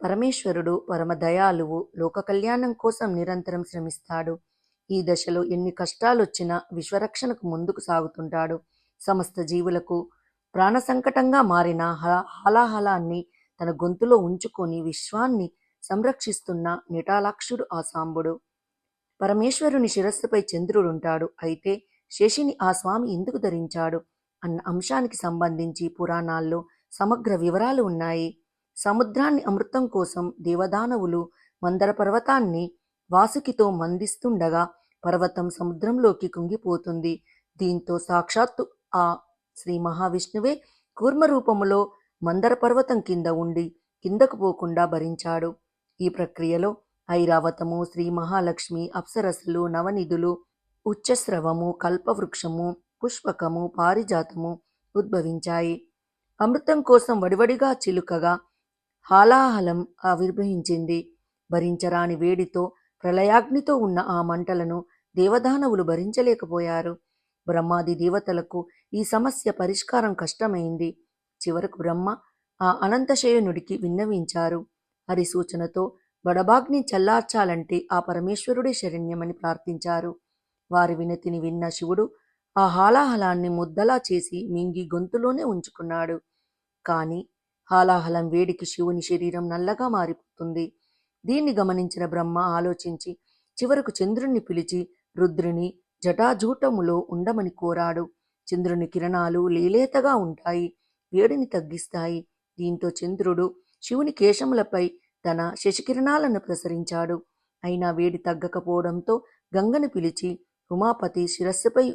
పరమేశ్వరుడు పరమదయాలువు లోక కళ్యాణం కోసం నిరంతరం శ్రమిస్తాడు. ఈ దశలో ఎన్ని కష్టాలొచ్చినా విశ్వరక్షణకు ముందుకు సాగుతుంటాడు. సమస్త జీవులకు ప్రాణ సంకటంగా మారిన హలాహలాన్ని తన గొంతులో ఉంచుకొని విశ్వాన్ని సంరక్షిస్తున్న నిటాలాక్షుడు ఆ సాంబుడు. పరమేశ్వరుని శిరస్సుపై చంద్రుడుంటాడు. అయితే శశిని ఆ స్వామి ఎందుకు ధరించాడు? అన్న అంశానికి సంబంధించి పురాణాల్లో సమగ్ర వివరాలు ఉన్నాయి. సముద్రాన్ని అమృతం కోసం దేవదానవులు మందర పర్వతాన్ని వాసుకితో మందిస్తుండగా పర్వతం సముద్రంలోకి కుంగిపోతుంది. దీంతో సాక్షాత్తు ఆ శ్రీ మహావిష్ణువే కూర్మ రూపములో మందర పర్వతం కింద ఉండి కిందకు పోకుండా భరించాడు. ఈ ప్రక్రియలో ఐరావతము శ్రీ మహాలక్ష్మి అప్సరస్సులు నవనిధులు ఉచ్చస్రవము కల్పవృక్షము పుష్పకము పారిజాతము ఉద్భవించాయి. అమృతం కోసం వడివడిగా చిలుకగా హాలాహలం ఆవిర్భవించింది. భరించరాని వేడితో ప్రళయాగ్నితో ఉన్న ఆ మంటలను దేవదానవులు భరించలేకపోయారు. బ్రహ్మాది దేవతలకు ఈ సమస్య పరిష్కారం కష్టమైంది. చివరకు బ్రహ్మ ఆ అనంతశయనుడికి విన్నవించారు. హరి సూచనతో బడబాగ్ని చల్లార్చాలంటే ఆ పరమేశ్వరుడే శరణ్యమని ప్రార్థించారు. వారి వినతిని విన్న శివుడు ఆ హాలాహలాన్ని ముద్దలా చేసి మింగి గొంతులోనే ఉంచుకున్నాడు. కానీ హాలాహలం వేడికి శివుని శరీరం నల్లగా మారిపోతుంది. దీన్ని గమనించిన బ్రహ్మ ఆలోచించి చివరకు చంద్రుణ్ణి పిలిచి రుద్రుని జటాజూటములో ఉండమని కోరాడు. చంద్రుని కిరణాలు లేలేతగా ఉంటాయి వేడిని తగ్గిస్తాయి. దీంతో చంద్రుడు శివుని కేశములపై తన శశికిరణాలను ప్రసరించాడు. అయినా వేడి తగ్గకపోవడంతో గంగను పిలిచి ఉమాపతి శిరస్సుపై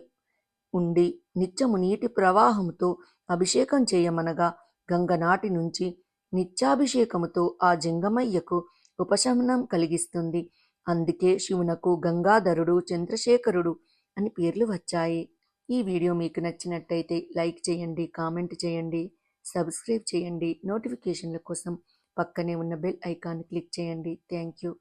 ఉండి నిత్యము నీటి ప్రవాహంతో అభిషేకం చేయమనగా గంగ నాటి నుంచి నిత్యాభిషేకముతో ఆ జంగమయ్యకు ఉపశమనం కలిగిస్తుంది. అందుకే శివునకు గంగాధరుడు చంద్రశేఖరుడు అని పేర్లు వచ్చాయి. ఈ వీడియో మీకు నచ్చినట్టయితే లైక్ చేయండి కామెంట్ చేయండి సబ్స్క్రైబ్ చేయండి. నోటిఫికేషన్ల కోసం పక్కనే ఉన్న బెల్ ఐకాన్ క్లిక్ చేయండి. Thank you.